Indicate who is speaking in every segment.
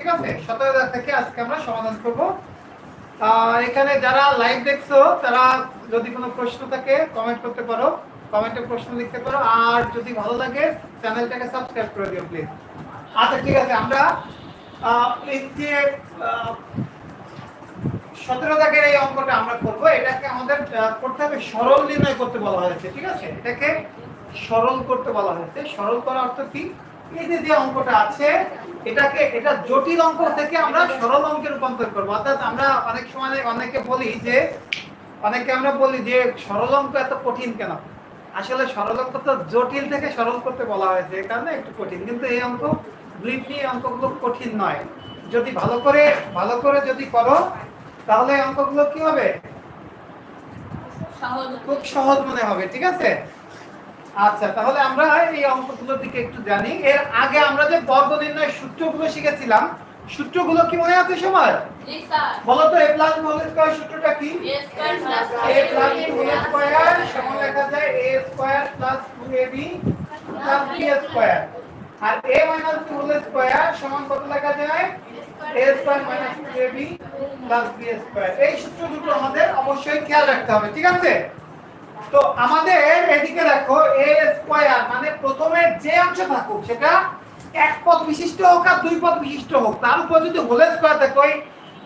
Speaker 1: ঠিক আছে, সতেরো হাজার থেকে আজকে আমরা সমাধান করব। এখানে যারা লাইভ দেখছ, তারা যদি কোনো প্রশ্ন থাকে কমেন্ট করতে পারো কমেন্টে প্রশ্ন লিখতে পারো। আর যদি ভালো লাগে, চ্যানেলটাকে সাবস্ক্রাইব করে দিও প্লিজ আচ্ছা ঠিক আছে, আমরা এই যে সতেরো দাগের এই অঙ্কটা আমরা করব। এটাকে আমাদের করতে হবে সরল নির্ণয় করতে বলা হয়েছে, ঠিক আছে? এটাকে সরল করতে বলা হয়েছে। সরল করার অর্থ কি? এই যে যে অঙ্কটা আছে এটাকে এটা জটিল অঙ্ক থেকে আমরা সরল অঙ্কে রূপান্তর করব। অর্থাৎ আমরা অনেক সময় অনেকে বলি যে অনেকে আমরা বলি যে সরল অঙ্ক এত কঠিন কেন? আসলে সরল অঙ্ক তো জটিল থেকে সরল করতে বলা হয়েছে এই কারণে একটু কঠিন। কিন্তু এই অঙ্ক ব্রিফলি অঙ্কগুলো কঠিন নয়। যদি ভালো করে ভালো করে যদি করো তাহলে এই অঙ্কগুলো কি হবে? খুব সহজ মনে হবে ঠিক আছে? আচ্ছা তাহলে আমরা এই অঙ্কগুলোর দিকে একটু জানি। এর আগে আমরা যে বর্গ নির্ণয়ের সূত্রগুলো শিখেছিলাম সূত্রগুলো কি মনে আছে সবার? বলো তো a প্লাস হোল স্কয়ার সূত্রটা কি?
Speaker 2: Square plus
Speaker 1: a whole square. সমান লেখা যায় a square plus 2ab plus b square. R a minus whole square সমান কত লেখা যায়? A square minus 2ab plus b square এই সূত্র দুটো আমাদের অবশ্যই খেয়াল রাখতে হবে ঠিক আছে? তো আমাদের এদিকে দেখো a স্কয়ার মানে প্রথমে যে অংশ থাকুক সেটা এক পদ বিশিষ্ট হোক আর দুই পদ বিশিষ্ট হোক। তার উপর যদি হোল স্কয়ার থাকে ওই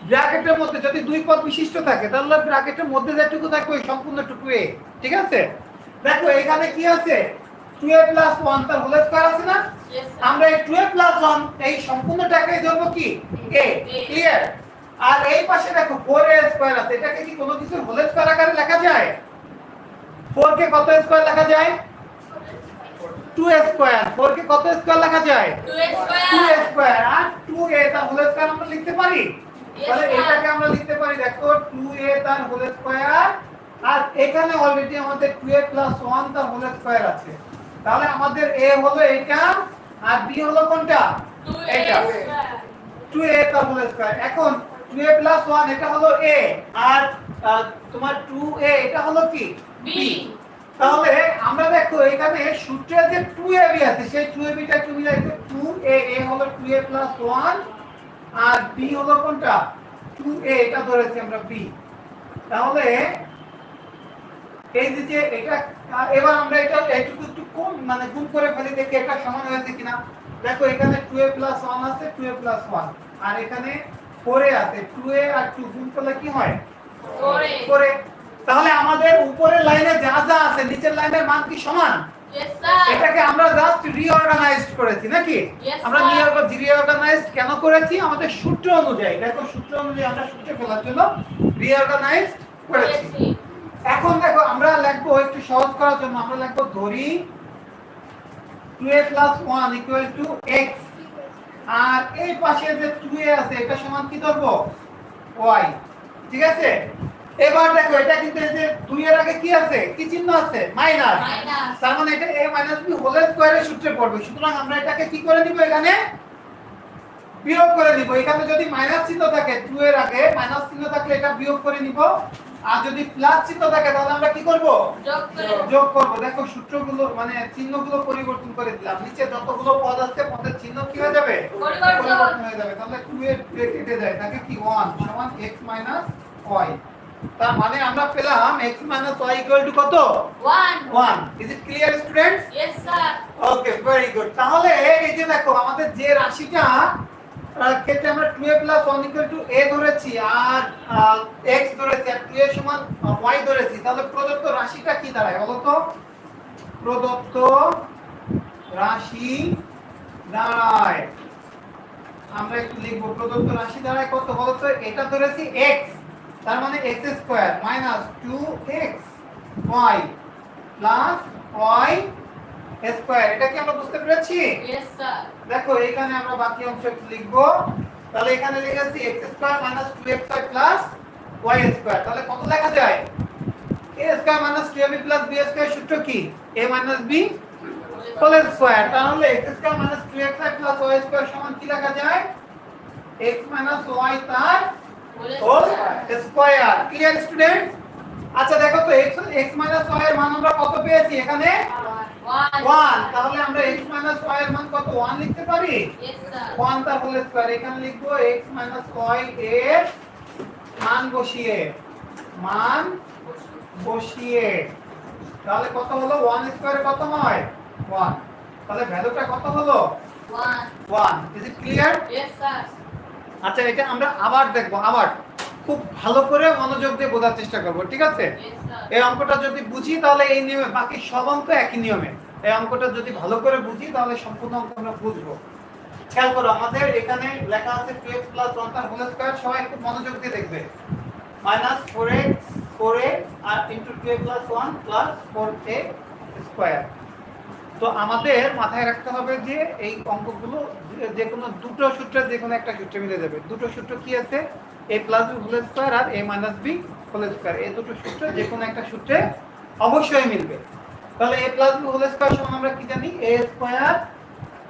Speaker 1: ব্র্যাকেটের মধ্যে যদি দুই পদ বিশিষ্ট থাকে তাহলে ব্র্যাকেটের মধ্যে যেটুকু থাকে ওই সম্পূর্ণটুকু এ ঠিক আছে? দেখো এখানে কি আছে? 2a 1 তার হোল স্কয়ার আছে না. আমরা এই 2a 1 এই সম্পূর্ণটাকে ধরবো কি? এ ক্লিয়ার আর এই পাশে দেখো 4a স্কয়ার আছে। এটাকে কি কোনো কিছু হোল স্কয়ার আকারে লেখা যায়? 4 কে কত স্কয়ার লেখা যায়? 2a স্কয়ার 4 কে কত স্কয়ার লেখা যায়?
Speaker 2: 2a
Speaker 1: 2a
Speaker 2: স্কয়ার
Speaker 1: স্কয়ার আর 2a তার হোল স্কয়ার আমরা লিখতে পারি? তাহলে এটাকে আমরা লিখতে পারি দেখো 2a তার হোল স্কয়ার আর এখানে অলরেডি আমাদের 2a 1 তার হোল স্কয়ার আছে। তাহলে আমাদের a হলো এটা আর b হলো কোনটা?
Speaker 2: 2a
Speaker 1: এটা
Speaker 2: স্কয়ার
Speaker 1: 2a তার হোল স্কয়ার এখন 2a 1 এটা হলো a আর তোমার 2a এটা হলো কি?
Speaker 2: B
Speaker 1: তাহলে আমরা দেখো এখানে সূত্রে যে 2ab আছে সেই 2ab টা তুমি দেখো 2a a হলো 2a 1 আর b হলো কোনটা? 2a এটা ধরেছি আমরা b তাহলে এই যে এটা এবার আমরা এটা একটু একটু কোন মানে গুণ করে ফেলি দেখি এটা সমান হয়েছে কিনা। দেখো এখানে 2a 1 আছে 2a 1 আর এখানে 4a আছে 2a আর 2 গুণ করলে কি হয়?
Speaker 2: করে।
Speaker 1: তাহলে আমাদের উপরের লাইনে যা যা আছে নিচের লাইনের মান কি সমান? এটাকে আমরা জাস্ট রিঅর্গানাইজড করেছি নাকি? আমরা. রিঅর্গানাইজড কেন করেছি? আমাদের সূত্র অনুযায়ী দেখো সূত্র অনুযায়ী আমরা সূত্রে ফেলার জন্য রিঅর্গানাইজড করেছি।
Speaker 2: করেছি।
Speaker 1: এখন দেখো আমরা লিখব একটু সহজ করার জন্য আমরা লিখব ধরি 2a 1 ইকুয়াল টু x আর এই পাশে যে 2a আছে এটা সমান কি ধরবো? y ঠিক আছে? এবার দেখো এটা কিন্তু এই যে 2 এর আগে কি আছে? কি চিহ্ন আছে? মাইনাস
Speaker 2: মাইনাস
Speaker 1: তার মানে এটা a মাইনাস b হোল স্কয়ারের সূত্রে পড়বে। সুতরাং আমরা এটাকে কি করে নিব এখানে? বিয়োগ করে নিব। এখানে যদি মাইনাস চিহ্ন থাকে 2 এর আগে মাইনাস চিহ্ন থাকলে এটা বিয়োগ করে নিব। আর যদি প্লাস চিহ্ন থাকে তাহলে আমরা কি করব?
Speaker 2: যোগ করে
Speaker 1: যোগ করব। দেখো সূত্রগুলো মানে চিহ্নগুলো পরিবর্তন করে দিলাম। নিচে যতগুলো পদ আছে পদের চিহ্ন কি হয়ে যাবে?
Speaker 2: পরিবর্তন।
Speaker 1: হয়ে যাবে। তাহলে 2 এর 2 কেটে যায়। তাকে কি? 1 সমান x y তার মানে আমরা পেলাম x y কত?
Speaker 2: 1
Speaker 1: 1 is it clear students
Speaker 2: yes sir.
Speaker 1: Okay very good তাহলে এই যে দেখো আমাদের যে রাশিটা ক্ষেত্রে আমরা 2a 1 ইকুয়াল টু a ধরেছি আর x ধরেছি আর 2a সমান y ধরেছি। তাহলে প্রদত্ত রাশিটা কি দাঁড়ায় বলো তো? প্রদত্ত রাশি দাঁড়ায়। আমরা একটু লিখব প্রদত্ত রাশি দাঁড়ায় কত বলো তো? এটা ধরেছি x তার মানে x square minus 2x y plus y square এটা কি আমরা বুঝতে পেরেছি?
Speaker 2: Yes sir
Speaker 1: দেখো এখানে আমরা বাকি অংশ একটু লিখব। তাহলে এখানে লিখেছি x square minus 2xy plus y square তাহলে কত লেখা যায়? a square minus 2ab plus b square সূত্র কি? a minus b whole square তাহলে x square minus 2xy plus y square সমান কি লেখা যায়? x মাইনাস y তার হোল স্কয়ার ক্লিয়ার স্টুডেন্ট আচ্ছা দেখো তো x x y এর মান আমরা কত পেয়েছি এখানে?
Speaker 2: One.
Speaker 1: ওয়ান তাহলে আমরা x y এর মান কত ওয়ান লিখতে পারি?
Speaker 2: Sir.
Speaker 1: ওয়ান তার হোল স্কয়ার এখানে লিখব x y এর মান বসিয়ে মান বসিয়ে। তাহলে কত হলো? ওয়ান স্কয়ারে কত হয়? ওয়ান তাহলে ভ্যালুটা কত হলো?
Speaker 2: One.
Speaker 1: One is it clear
Speaker 2: Yes, sir.
Speaker 1: আচ্ছা এটা আমরা আবার দেখব, আবার। খুব ভালো করে মনোযোগ দিয়ে বোঝার চেষ্টা করব, ঠিক আছে? এই অঙ্কটা যদি বুঝি, তাহলে এই নিয়মে, বাকি সব অঙ্ক একই নিয়মে। এই অঙ্কটা যদি ভালো করে বুঝি, তাহলে সম্পূর্ণ অঙ্ক আমরা বুঝব। খেয়াল করো, আমাদের এখানে লেখা আছে 2x প্লাস 1 তার হোল স্কয়ার সবাই একটু মনোযোগ দিয়ে দেখবে। মাইনাস 4x 4a আর into 2a plus 1 plus 4a square তো আমাদের মাথায় রাখতে হবে যে এই অঙ্কগুলো যে- কোনো দুটো সূত্রে যে কোনো একটা সূত্রে মিলে যাবে। দুটো সূত্র কি আছে? A plus b whole square R a minus b whole square এই দুটো সূত্র যে কোনো একটা সূত্রে অবশ্যই মিলবে। তাহলে a plus b whole square সমান আমরা কি জানি? A square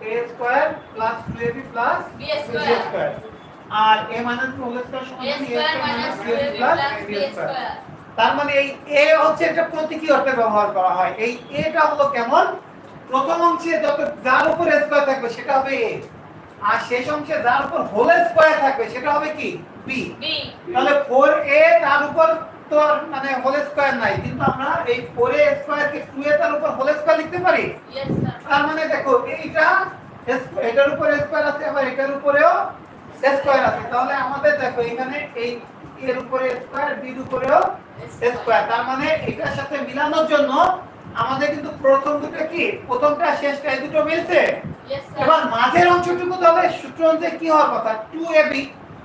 Speaker 1: a square plus 2ab plus
Speaker 2: B square.
Speaker 1: Square R A minus b whole square সমান
Speaker 2: square
Speaker 1: square minus
Speaker 2: 2ab
Speaker 1: 2ab plus
Speaker 2: plus
Speaker 1: b
Speaker 2: B
Speaker 1: তার মানে এই এ হচ্ছে এটা প্রতীকী অর্থে ব্যবহার করা হয়। এই এটা হলো কেমন? প্রথম অংশে যত যার উপর স্কয়ার থাকবে সেটা হবে এ আর শেষ অংশে যার উপর হোল স্কয়ার থাকবে সেটা হবে কি? বি. তাহলে 4a তার উপর তো মানে হোল স্কয়ার নাই কিন্তু আমরা এই 4a স্কয়ার কে 2a তার উপর হোল স্কয়ার লিখতে পারি. তার মানে দেখো এইটা এটার উপর স্কয়ার আছে আবার এটার উপরেও স্কয়ার আছে। তাহলে আমাদের দেখো এখানে এই এর উপরে স্কয়ার বির উপরেও স্কয়ার তার মানে এটার সাথে মিলানোর জন্য আমাদের কিন্তু প্রথম দুটো কি? প্রথমটা শেষটা এই দুটো মিলছে? এবার মাঝের অংশটুকু তাহলে সূত্র অনুযায়ী কি হওয়ার কথা? 2ab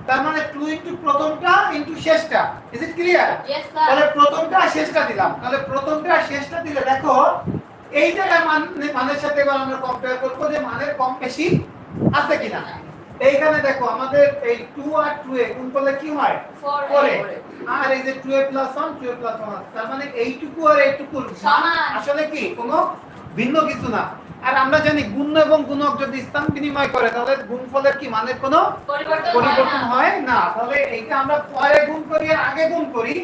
Speaker 1: তার মানে 2 ইনটু প্রথমটা ইনটু শেষটা। ইজ ইট ক্লিয়ার তাহলে প্রথমটা আর শেষটা দিলাম। তাহলে প্রথমটা আর শেষটা দিলে দেখো এই জায়গায় মান মানের সাথে এবার আমরা কম্পেয়ার করব যে মানের কম বেশি আছে কিনা। এইখানে দেখো আমাদের এই 2 আর 2 এ গুণ করলে কি হয়? 4 এ। আর এই যে 2a 1 2a 1 তার মানে এইটুকু আর এইটুকুর মান
Speaker 2: সমান।
Speaker 1: আসলে কি কোনো ভিন্ন কিছু না। আর আমরা জানি গুণ এবং গুণক যদি স্থান বিনিময় করে তাহলে গুণফলের কি মানের কোনো
Speaker 2: পরিবর্তন হয় না।
Speaker 1: তাহলে এইটা আমরা পরে গুণ করি আর আগে গুণ করি।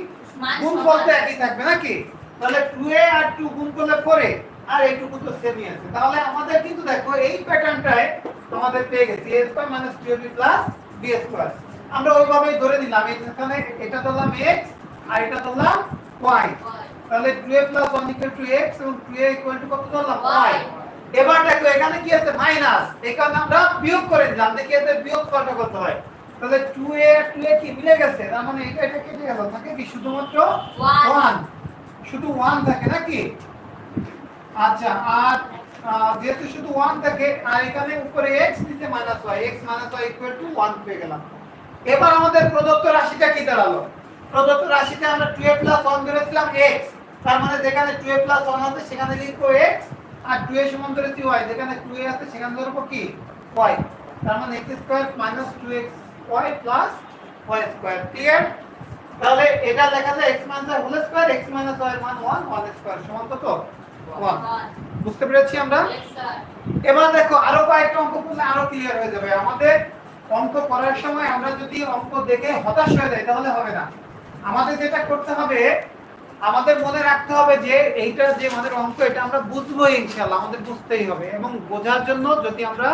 Speaker 1: গুণ
Speaker 2: সমান।
Speaker 1: তো একই থাকবে নাকি? তাহলে 2 এ আর 2 গুণ করলে 4a আর এইটুকু তো সেমই আছে। তাহলে আমাদের কিন্তু দেখো এই প্যাটার্নটায় আমাদের পেয়ে গেছি a square minus 2ab plus b square আমরা ওইভাবেই ধরে নিলাম এখানে এটা ধরলাম x আর এটা ধরলাম y তাহলে 2a plus 1 equal to x এবং 2a ইকুয়াল টু কত ধরলাম? Y
Speaker 2: Y
Speaker 1: এবার দেখো এখানে কি আছে? মাইনাস এখানে আমরা বিয়োগ করে দিলাম দেখি এতে বিয়োগ কত করতে হয়। তাহলে 2a আর 2a কি মিলে গেছে? তার মানে এটা এটা কেটে গেল থাকে কি? শুধুমাত্র
Speaker 2: One.
Speaker 1: 1 শুধু 1 থাকে নাকি? আচ্ছা আর যেহেতু শুধু 1 থাকে, আর এখানে উপরে x নিচে minus y, x minus y equal to 1 পেয়ে গেলাম। এবার আমাদের প্রদত্ত রাশিটা কি দাঁড়াল? প্রদত্ত রাশিতে আমরা 2a 1 ধরেছিলাম x, তার মানে যেখানে 2a 1 আছে, সেখানে লিখব x, আর 2a সমান ধরেছি y, যেখানে 2a আছে, সেখানে ধরবো কি? y, তার মানে x square 2x y y square clear তাহলে এটা লেখা যায় x minus whole square x minus এর মান 1 1 স্কয়ার সমান কত? 1 বুঝতে পেরেছি আমরা? এবার দেখো আরও কয়েকটা অঙ্ক করলে আরও ক্লিয়ার হয়ে যাবে। আমাদের অঙ্ক করার সময় আমরা যদি অঙ্ক দেখে হতাশ হয়ে যাই তাহলে হবে না। আমাদের যেটা করতে হবে আমাদের মনে রাখতে হবে যে এইটা যে আমাদের অঙ্ক এটা আমরা বুঝব ইনশাআল্লাহ আমাদের বুঝতেই হবে। এবং বোঝার জন্য যদি আমরা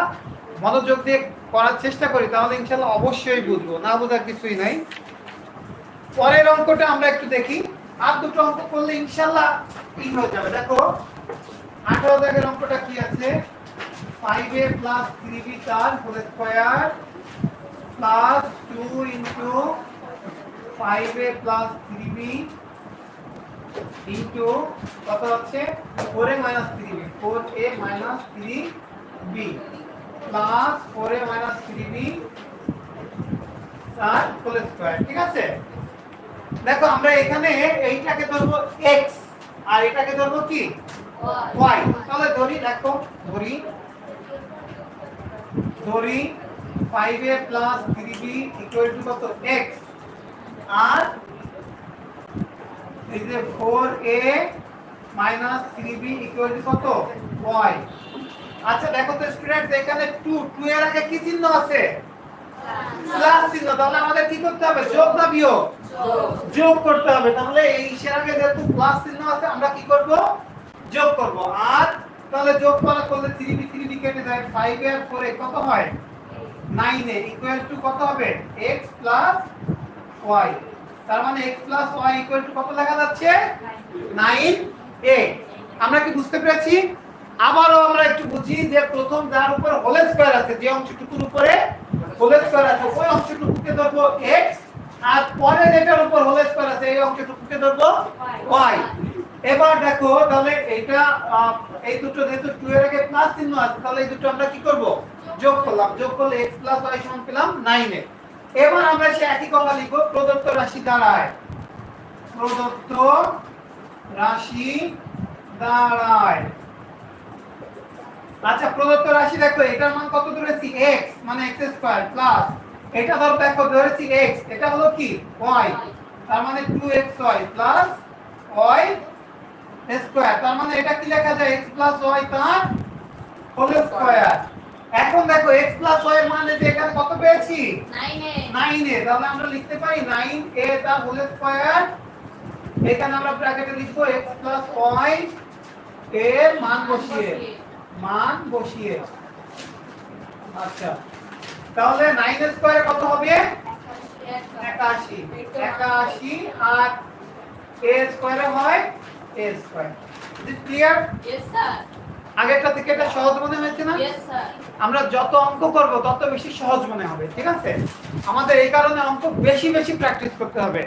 Speaker 1: মনোযোগ দিয়ে করার চেষ্টা করি তাহলে ইনশাল্লাহ অবশ্যই বুঝব না বোঝার কিছুই নাই। পরের অঙ্কটা আমরা একটু দেখি। আর দুটো অঙ্ক করলে ইনশাআল্লাহ ঠিক হয়ে যাবে। দেখো, আঠারো দাগের অঙ্কটা কি আছে? Five A plus three B তার whole square plus two into five A plus three B into কত হচ্ছে? Four A minus three B four A minus three B plus four A minus three B তার whole square ঠিক আছে? দেখো, আমরা এখানে এইটাকে ধরবো x, আর এটাকে ধরবো কি? Y তাহলে ধরি, দেখো, ধরি। ধরি 5a plus 3b equal to কত? X আর এই যে 4a minus 3b equal to কত? Y আচ্ছা দেখো তো স্টুডেন্ট এখানে 2 2 এর আগে কি চিহ্ন আছে? প্লাস চিহ্ন। তাহলে আমাদের কি করতে হবে? যোগ না বিয়োগ? যোগ করতে হবে, তাহলে এই আগে যেহেতু প্লাস চিহ্ন আছে, আমরা কি করব? যোগ করব। আর তাহলে যোগ করা করলে 3b 3b কেটে যায় 5 এর পরে কত হয়? 9 এ ইকুয়াল টু কত হবে? x y তার মানে x y ইকুয়াল টু কত লেখা যাচ্ছে? 9 a আমরা কি বুঝতে পেরেছি? আবারও আমরা একটু বুঝি যে প্রথম যার উপর হোল স্কয়ার আছে, যে অংশটুকুর উপরে হোল স্কয়ার আছে, ওই অংশটুকুকে ধরবো x আর পরে যেটার উপর হোল স্কয়ার এই অংশটুকুকে ধরবো। Y এবার দেখো, তাহলে এটা এই দুটো যেহেতু 2 এর আগে প্লাস চিহ্ন আছে, তাহলে এই দুটো আমরা কি করব? যোগ করলাম। যোগ করলে x y সমান পেলাম 9 এবার আমরা সে একই কথা লিখব, প্রদত্ত রাশি দাঁড়ায়। প্রদত্ত রাশি দাঁড়ায়। আচ্ছা প্রদত্ত রাশি দেখো, এটার মান কত ধরেছি? x মানে x স্কয়ার প্লাস এটা ধর দেখো ধরেছি x এটা হলো কি? y তার মানে 2xy প্লাস y স্কয়ার তার মানে এটা কি লেখা যায়? x প্লাস y তার হোল স্কয়ার এখন দেখো x প্লাস y এর মানে যে এখানে কত পেয়েছি?
Speaker 2: Nine এ।
Speaker 1: 9 এ তাহলে আমরা লিখতে পারি 9 এ তার হোল স্কয়ার এখানে আমরা ব্র্যাকেটে লিখব x প্লাস y এর মান বসিয়ে। মান বসিয়ে। আচ্ছা। তাহলে 9 এর স্কয়ারে কত হবে? 81 81 আর a স্কয়ারে হয় a square is it clear. আগেরটা থেকে এটা সহজ মনে হয়েছে না. আমরা যত অঙ্ক করব তত বেশি সহজ মনে হবে ঠিক আছে? আমাদের এই কারণে অঙ্ক বেশি বেশি প্র্যাকটিস করতে হবে।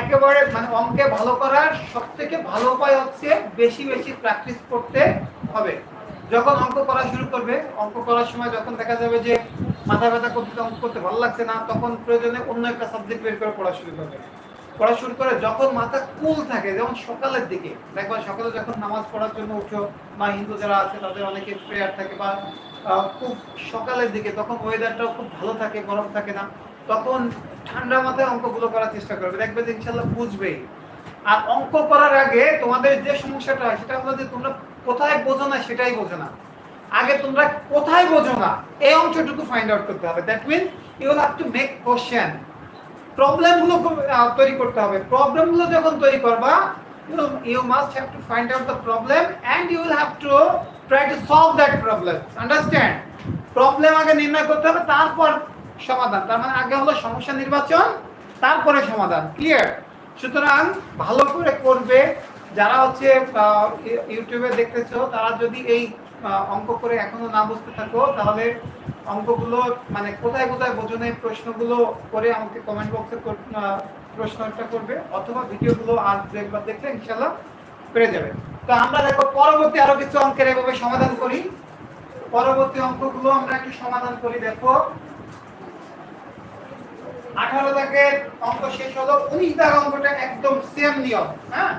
Speaker 1: একেবারে মানে অঙ্কে ভালো করার সবথেকে ভালো উপায় হচ্ছে বেশি বেশি প্র্যাকটিস করতে হবে। যখন অঙ্ক করা শুরু করবে অঙ্ক করার সময় যখন দেখা যাবে যে মাথা ব্যথা করতে অঙ্ক করতে ভালো লাগছে না, তখন প্রয়োজনে অন্য একটা সাবজেক্ট বের করে পড়া শুরু করবে। পড়া শুরু করে যখন মাথা কুল থাকে, যেমন সকালের দিকে, দেখবা সকালে যখন নামাজ পড়ার জন্য উঠো, বা হিন্দু যারা আছে তাদের অনেকে প্রেয়ার থাকে, বা খুব সকালের দিকে, তখন ওয়েদারটাও খুব ভালো থাকে, গরম থাকে না, তখন ঠান্ডা মাথায় অঙ্কগুলো করার চেষ্টা করবে। দেখবে যে ইনশাল্লাহ বুঝবেই। আর অঙ্ক করার আগে তোমাদের যে সমস্যাটা হয়, সেটা হলো যে তোমরা কোথায় বোঝো না, সেটাই বোঝো না। আগে তোমরা কোথায় বোঝো না, এই অংশটুকু ফাইন্ড আউট করতে হবে। That mean you have to make question প্রবলেমগুলো তৈরি করতে হবে। প্রবলেমগুলো যখন তৈরি করবা you must have to find out the problem and you will have to try to solve that problem understand problem আগে নির্ণয় করতে হবে, তারপর সমাধান। তার মানে আগে হলো সমস্যা নির্বাচন, তারপরে সমাধান। ক্লিয়ার সুতরাং ভালো করে করবে যারা হচ্ছে ইউটিউবে দেখতেছো, তারা যদি এই অঙ্ক করে এখনও না বুঝতে থাকো, তাহলে অঙ্কগুলো মানে কোথায় কোথায় বোঝনে প্রশ্নগুলো করে আমাকে কমেন্ট বক্সে প্রশ্নটা করবে, অথবা ভিডিওগুলো আর দু একবার দেখলে ইনশাল্লাহ পেরে যাবে। তো আমরা দেখো পরবর্তী আরও কিছু অঙ্কের এভাবে সমাধান করি। পরবর্তী অঙ্কগুলো আমরা একটু সমাধান করি, দেখো। আঠারো দাগের অঙ্ক শেষ হলো, উনিশ দাগ অঙ্কটা একদম সেম নিয়ম হ্যাঁ?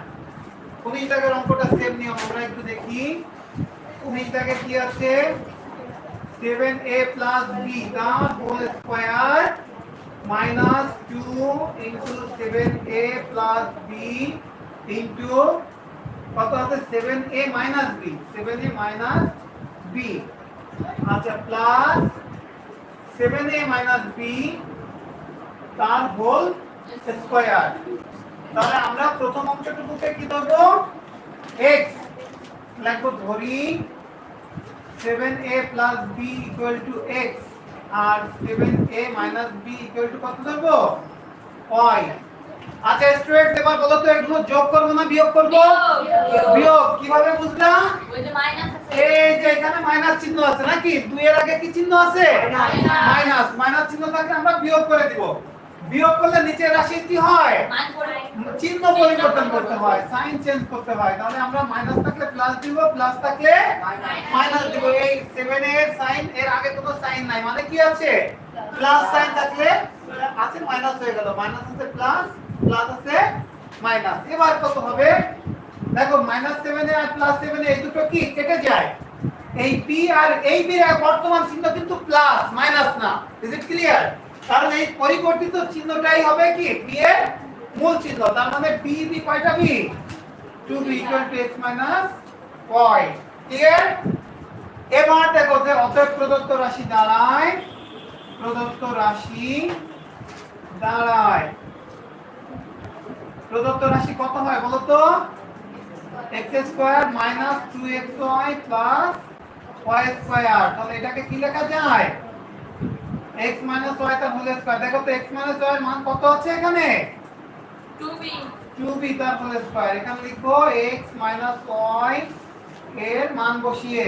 Speaker 1: উনিশ দাগের অঙ্কটা সেম নিয়ম, আমরা একটু দেখি। দাগে কি আছে? সেভেন এ প্লাস বি তার whole square minus two into seven plus B into কত আছে? Seven A minus B seven minus B আচ্ছা plus seven A minus B তার হোল স্কয়ার তাহলে আমরা প্রথম অংশটুকুকে কি ধরবো? X লিখব ধরি 7a plus b equal to x R 7a minus b equal to কত ধরবো? Y. আচ্ছা স্টুডেন্ট এবার বলো তো এগুলো যোগ করব না বিয়োগ করব?
Speaker 2: বিয়োগ।
Speaker 1: কীভাবে বুঝলাম। এই যে এখানে মাইনাস চিহ্ন আছে নাকি? দুই এর আগে কি চিহ্ন আছে। মাইনাস মাইনাস চিহ্ন থাকলে আমরা বিয়োগ করে দিব। বিয়োগ করলে নিচের রাশি কি হয়? চিহ্ন পরিবর্তন করতে হয় সাইন চেঞ্জ করতে হয়। তাহলে আমরা মাইনাস থাকলে প্লাস দিব প্লাস থাকলে মাইনাস দিব। এই 7 এর সাইন এর আগে কোনো সাইন নাই। মানে কি আছে? প্লাস সাইন থাকলে আছে মাইনাস হয়ে গেল। মাইনাস আছে প্লাস প্লাস আছে মাইনাস এবার কত হবে? দেখো মাইনাস 7 এ আর প্লাস 7 এ এই দুটো কি? কেটে যায়। এই p আর এই বি এর বর্তমান চিহ্ন কিন্তু প্লাস মাইনাস না। ইজ ইট ক্লিয়ার কারণ এই পরিবর্তিত চিহ্নটাই হবে কি? P এর মূল চিহ্ন। তার মানে b b কয়টা b? 2b equal to x minus y clear এবার দেখো যে অতএব প্রদত্ত রাশি দাঁড়ায়। প্রদত্ত রাশি দাঁড়ায়। প্রদত্ত রাশি কত হয় বলো তো? X square minus two X Y plus Y square তাহলে এটাকে কি লেখা যায়? এক্স মাইনাস ওয়াই তার হোল স্কোয়ার দেখো তো এক্স মাইনাস ওয়াই মান কত আছে এখানে?
Speaker 2: 2b
Speaker 1: টু বি তার হোল স্কোয়ার এখানে লিখব এক্স মাইনাস ওয়াই এর মান বসিয়ে।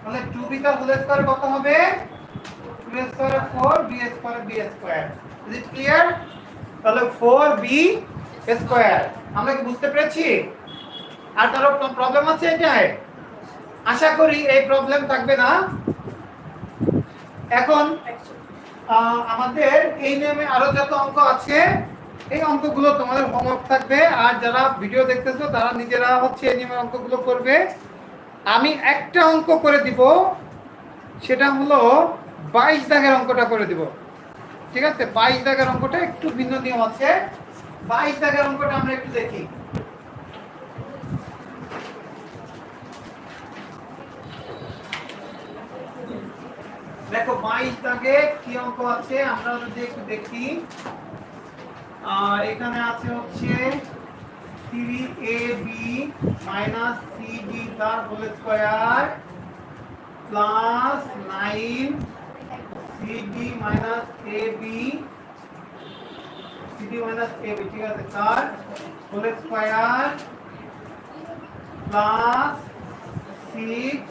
Speaker 1: তাহলে টু বি তার হোল স্কোয়ার কত হবে? Two square four B square B square is it clear তাহলে ফোর বি স্কোয়ার আমরা কি বুঝতে পেরেছি? আর কারও প্রবলেম আছে এটায় আশা করি এই প্রবলেম থাকবে না। এখন আমাদের এই নিয়মে আরও যত অঙ্ক আছে, এই অঙ্কগুলো তোমাদের হোমওয়ার্ক থাকবে। আর যারা ভিডিও দেখতেছো, তারা নিজেরা হচ্ছে এই নিয়মের অঙ্কগুলো করবে। আমি একটা অঙ্ক করে দিব, সেটা হলো বাইশ দাগের অঙ্কটা করে দিব। ঠিক আছে? বাইশ দাগের অঙ্কটা একটু ভিন্ন নিয়ম আছে। বাইশ দাগের অঙ্কটা আমরা একটু দেখি। দেখো, বাইশ দাগে কি অঙ্ক আছে? আমরা যদি একটু দেখি। এখানে আছে হচ্ছে three A B minus C B তার whole square plus nine C D minus A B, C D minus A B, ঠিক আছে? তার whole square plus six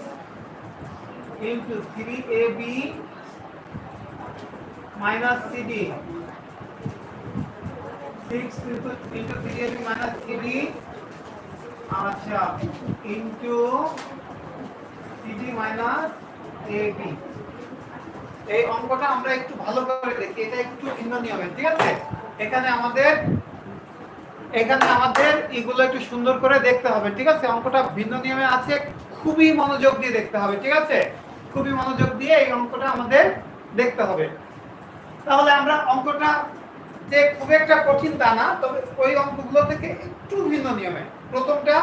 Speaker 1: into 3ab minus cd 6 into into 3ab minus cd আচ্ছা into cd minus ab এই অঙ্কটা আমরা একটু ভালো করে দেখি, এটা একটু ভিন্ন নিয়মের ঠিক আছে? এখানে আমাদের এখানে আমাদের এগুলো একটু সুন্দর করে দেখতে হবে, ঠিক আছে? অঙ্কটা ভিন্ন নিয়মে আছে, খুবই মনোযোগ দিয়ে দেখতে হবে, ঠিক আছে? খুবই মনোযোগ দিয়ে এই অঙ্কটা আমাদের দেখতে হবে। তাহলে আমরা অঙ্কটা যে খুব একটা কঠিন তা না, তবে ওই অঙ্কগুলো থেকে একটু ভিন্ন নিয়মে। প্রথমটা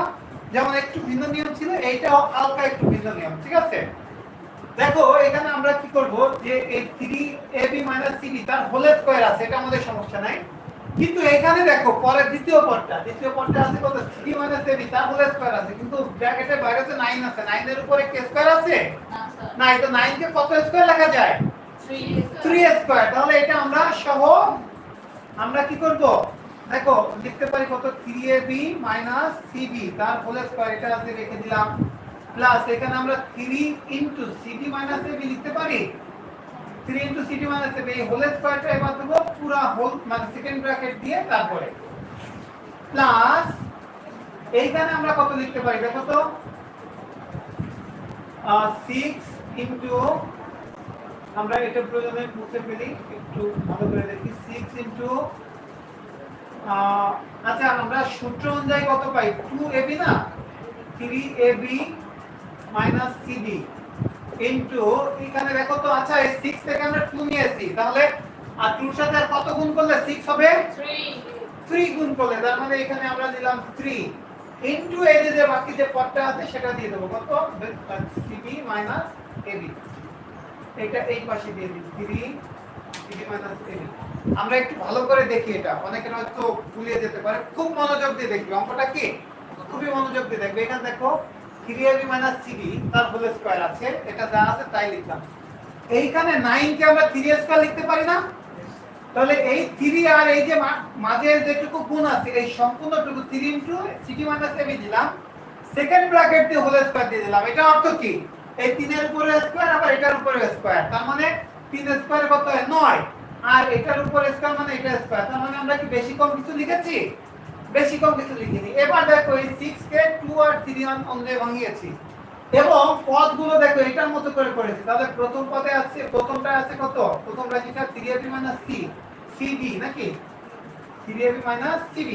Speaker 1: যেমন একটু ভিন্ন নিয়ম ছিল, এইটাও হালকা একটু ভিন্ন নিয়ম, ঠিক আছে? দেখো, এখানে আমরা কি করব যে এই 3ab cd তার হোল স্কয়ার আছে, এটা আমাদের সমস্যা নাই। কিন্তু এখানে দেখো পরের দ্বিতীয় পদটা দ্বিতীয় পদটা আছে কত? 3 ab তার হোল স্কয়ার আছে, কিন্তু ব্র্যাকেটের বাইরে আছে 9 আছে। 9 এর উপরে কি স্কয়ার আছে?
Speaker 2: না
Speaker 1: এটা 9 কে কত স্কয়ার লেখা যায়?
Speaker 2: 3
Speaker 1: 3 স্কয়ার তাহলে এটা আমরা সহ, আমরা কি করব? দেখো, লিখতে পারি কত? 3ab cb তার হোল স্কয়ার এটা আছে, রেখে দিলাম। প্লাস এখানে আমরা 3 ইনটু cd ab লিখতে পারি? 3 ইনটু cd ab এই হোল স্কয়ারটা এবার দেবো পুরো হোল মানে সেকেন্ড ব্র্যাকেট দিয়ে তারপরে। প্লাস এইখানে আমরা কত লিখতে পারি? দেখো তো। 6 ইনটু আমরা এটা প্রয়োজনে মুছে ফেলি, একটু ভালো করে দেখি। 6 ইনটু আচ্ছা আমরা সূত্র অনুযায়ী কত পাই? 2ab না? 3ab মাইনাস cd ইনটু এখানে দেখো তো আচ্ছা এই 6 থেকে আমরা 2 নিয়েছি। তাহলে আর 2 এর সাথে আর কত গুণ করলে 6 হবে?
Speaker 2: 3
Speaker 1: 3 গুণ করলে তার মানে এখানে আমরা দিলাম 3 ইনটু এই যে বাকি যে পদটা আছে সেটা দিয়ে দেবো। কত? Cd মাইনাস ab এটা এই পাশে দিয়ে দিই। 3 cd মাইনাস ab আমরা একটু ভালো করে দেখি এটা। অনেকের হয়তো ভুলিয়ে যেতে পারে। খুব মনোযোগ দিয়ে দেখবে। অঙ্কটা কি? খুবই মনোযোগ দিয়ে দেখবে। এখানে দেখো 3ab মাইনাস cd তার হোল স্কয়ার আছে তাই লিখলাম। এইখানে 9 কে আমরা 3 স্কয়ার লিখতে পারি না? তাহলে এই 3 আর এই যে মাঝে যেটুকু গুণ আছে, এই সম্পূর্ণটুকু 3 ইনটু cd মাইনাস ab দিলাম। সেকেন্ড ব্র্যাকেট দিয়ে হোল স্কয়ার দিয়ে দিলাম। এটা অর্থ কি? এই 3 এর উপরে স্কয়ার আবার এটার উপরে স্কয়ার তার মানে 3 স্কয়ার কত হয়? 9 আর এটার উপরে স্কয়ার মানে এটা স্কয়ার তার মানে আমরা কি বেশি কম কিছু লিখেছি? বেশি কম কিছু লিখিনি। এবার দেখো এই 6 কে টু আর 3 অন অন্যে ভাঙিয়েছি। এবং পদগুলো দেখো এটার মতো করে করেছি। তাহলে প্রথম পদে আছে, প্রথমটা আছে কত? প্রথম রাশিটা 3ab মাইনাস সি cd নাকি? 3ab মাইনাস cd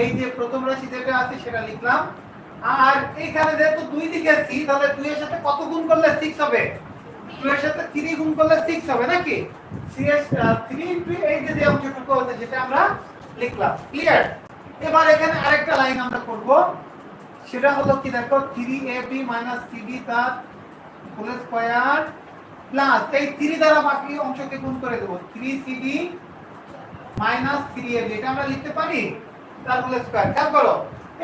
Speaker 1: এই যে প্রথম রাশি যেটা আছে সেটা লিখলাম। আর এইখানে যেহেতু দুই দিকে c, তাহলে 2 এর সাথে কত গুণ করলে সিক্স হবে? 2 এর সাথে থ্রি গুণ করলে সিক্স হবে, নাকি? C এর 3 ইনটু এই যে অংশটুকু আছে সেটা আমরা লিখলাম। ক্লিয়ার এবার এখানে আরেকটা লাইন আমরা করব। সেটা হলো কি দেখো 3ab cd তার হোল স্কয়ার প্লাস এই 3 দ্বারা বাকি অংশকে গুণ করে দেব। 3cd 3ab এটা আমরা লিখতে পারি? তার হোল স্কয়ার খেয়াল করো,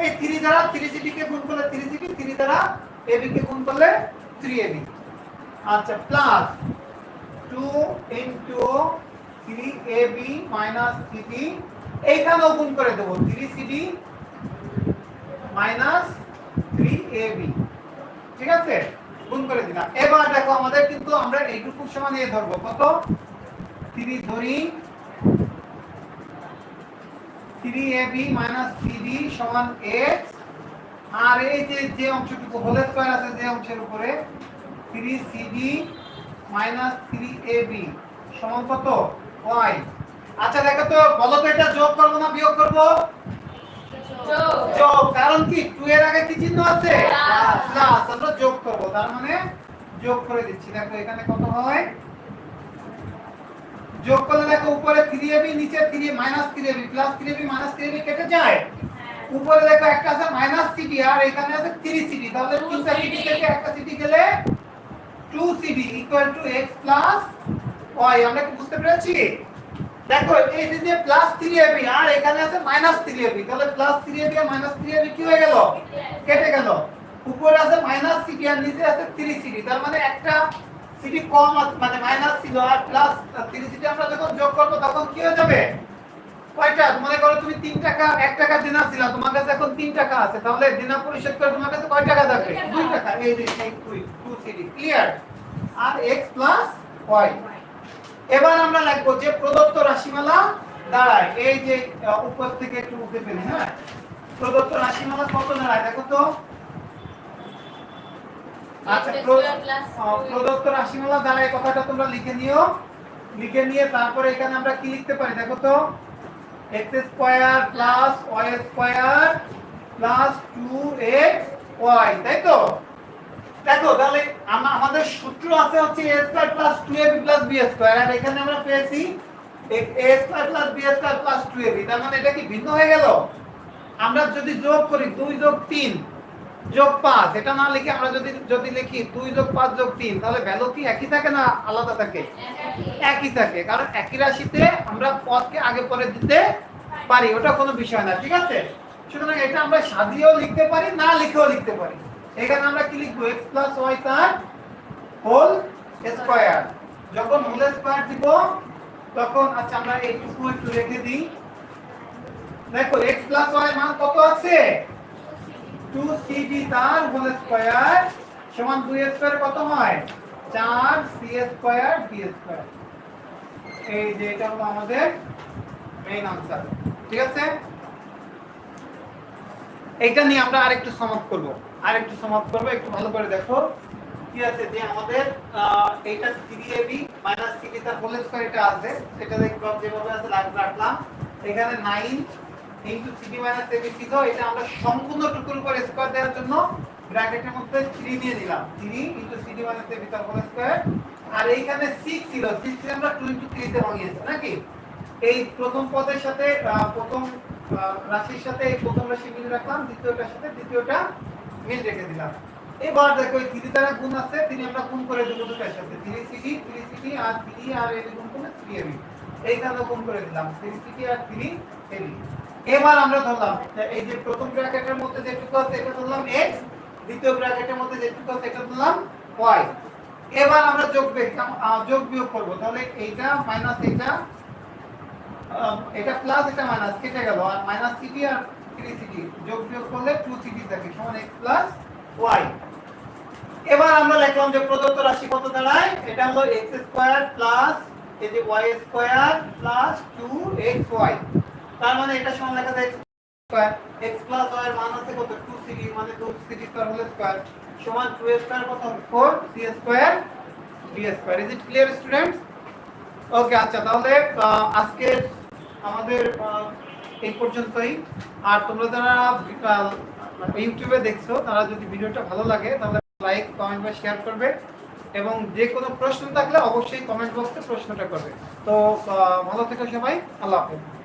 Speaker 1: এই থ্রি দ্বারা থ্রি কে গুণ করলে থ্রি সিটি থ্রি দ্বারা এবি কে গুণ করলে থ্রি এবি আচ্ছা plus two into three AB minus CD এইখানেও গুণ করে দেবো। Three CD minus three AB ঠিক আছে? গুণ করে দিলাম। এবার দেখো আমাদের কিন্তু আমরা এইটুকু সমান এ ধরবো। কত? থ্রি ধরি। থ্রি এবি মাইনাস সিডি সমান এক্স আর এই যে যে অংশটুকু হোল স্কয়ার আছে, যে অংশের উপরে three CD minus three AB সমান কত? ওয়াই আচ্ছা দেখো তো বলো তো এটা যোগ করব না বিয়োগ করব?
Speaker 2: যোগ
Speaker 1: যোগ কারণ কি? 2 এর আগে কি চিহ্ন আছে? প্লাস আমরা যোগ করব তার মানে যোগ করে দিচ্ছি। দেখো এখানে কত হয়? যোগ করলে দেখো উপরে 3ab নিচে 3 minus 3ab plus 3ab minus 3ab কেটে যায়। উপরে দেখো একটা আছে মাইনাস cd আর এখানে আছে 3cd তাহলে
Speaker 2: 2
Speaker 1: দুটো cd
Speaker 2: CD
Speaker 1: থেকে একটা cd গেলে 2cd equal to x plus y আমরা কি বুঝতে পেরেছি? দেখো, এই যে প্লাস 3ab আর এখানে আছে মাইনাস 3ab তাহলে প্লাস 3ab আর মাইনাস 3ab কি হয়ে গেল? কেটে গেল। উপরে আছে মাইনাস cd আর নিচে আছে 3cd তার মানে একটা cd কম মানে মাইনাস ছিল আর প্লাস 3cd আমরা যখন যোগ করব, তখন কি হয়ে যাবে? কয়টা? মনে করো তুমি 3 টাকা 1 টাকা দিনা ছিল তোমার কাছে এখন 3 টাকা আছে, তাহলে দিনা পরিশোধ করে তোমার কাছে কয় টাকা থাকবে 2 টাকা। এই যে 2 cd ক্লিয়ার আর x y? এবার আমরা লিখব যে প্রদত্ত রাশিমালা দাঁড়ায় এই যে উপর থেকে একটু উঠে ফেলি হ্যাঁ? প্রদত্ত রাশিমালা কত দাঁড়ায় দেখো তো? আচ্ছা প্রদত্ত রাশিমালা দাঁড়ায় কথাটা তোমরা লিখে নিও। লিখে নিয়ে তারপরে এখানে আমরা কি লিখতে পারি দেখো তো? X square plus y square plus 2x y তাই তো? দেখো, তাহলে আম- আমাদের সূত্র আছে হচ্ছে a square plus 2ab plus b square আর এখানে আমরা পেয়েছি a square plus b square plus 2ab তার মানে এটা কি ভিন্ন হয়ে গেল? আমরা যদি যোগ করি 2 যোগ 3 যোগ 5 এটা না লিখে আমরা যদি যদি লিখি 2 যোগ 5 যোগ 3 তাহলে ভ্যালু কি একই থাকে না আলাদা থাকে? একই থাকে, কারণ একই রাশিতে আমরা পদকে আগে পরে দিতে পারি, ওটা কোনো বিষয় না, ঠিক আছে? সুতরাং এটা আমরা সাজিয়েও লিখতে পারি, না লিখেও লিখতে পারি। এখানে আমরা কি লিখব? x y তার হোল স্কয়ার যখন হোল স্কয়ার দিব, তখন আচ্ছা আমরা এইটুকু একটু রেখে দিই। দেখো, x y মান কত আছে? 2cd তার হোল স্কয়ার সমান 2 স্কয়ার কত হয়? 4 c স্কয়ার d স্কয়ার এই যে, এটা হলো আমাদের মেইন আনসার ঠিক আছে? এইটা নিয়ে আমরা আরেকটু সমাপ্ত করব। আরেকটু সমাপ্ত করব, একটু ভালো করে দেখো। কি আছে যে আমাদের এইটা 3ab মাইনাস cd তার হোল স্কয়ার এটা আছে। সেটা দেখো যেভাবে আছে লাগ রাখলাম। এখানে 9 ইনটু cd মাইনাস ab ছিল, এটা আমরা সম্পূর্ণ টুকুর উপর স্কয়ার দেওয়ার জন্য ব্র্যাকেটের মধ্যে 3 দিয়ে দিলাম। 3 ইনটু cd মাইনাস ab তার হোল স্কয়ার আর এইখানে 6 ছিল 6 কে আমরা 2 ইনটু 3 তে ভাঙিয়েছি, নাকি? এই প্রথম পদের সাথে প্রথম রাশির সাথে এই প্রথম রাশি মিল রাখলাম, দ্বিতীয়টার সাথে, দ্বিতীয়টা মিল রেখে দিলাম। এবার দেখো, এই থ্রি দ্বারা গুণ আছে, তিনি আমরা গুণ করে দেবো দুটার সাথে থ্রি সিটি থ্রি সিটি আর থ্রি আর এবি গুণ করলে থ্রি এবি এইখানে গুণ করে দিলাম থ্রি সিটি আর থ্রি এবি এবার আমরা ধরলাম এই যে প্রথম ব্র্যাকেটের মধ্যে যেটুকু আছে, এটা ধরলাম এক্স, দ্বিতীয় ব্র্যাকেটের মধ্যে যেটুকু আছে, এটা ধরলাম ওয়াই। এবার আমরা যোগ যোগ বিয়োগ করব। তাহলে এইটা মাইনাস এটা এটা প্লাস এটা মাইনাস কেটে গেল। আর মাইনাস সিটি আর এবার আমরা লিখলাম যে প্রদত্ত রাশি কত দাঁড়ায়? এটা হলো এক্স স্কয়ার প্লাস এই যে Y square plus two X Y তার মানে এটা সমান লেখা যায় মান আছে কত? টু সিটি মানে সিটি স্কয়ার সমান টু স্কয়ার কত four C square square is it clear students okay আচ্ছা তাহলে আহ, আজকের আমাদের এই পর্যন্তই। আর তোমরা যারা আহ, ইউটিউবে দেখছ তারা যদি ভিডিওটা ভালো লাগে তাহলে লাইক কমেন্ট বা শেয়ার করবে। এবং যে কোনো প্রশ্ন থাকলে অবশ্যই কমেন্ট বক্সে প্রশ্নটা করবে। তো ভালো থেকো সবাই আল্লাহ হাফেজ।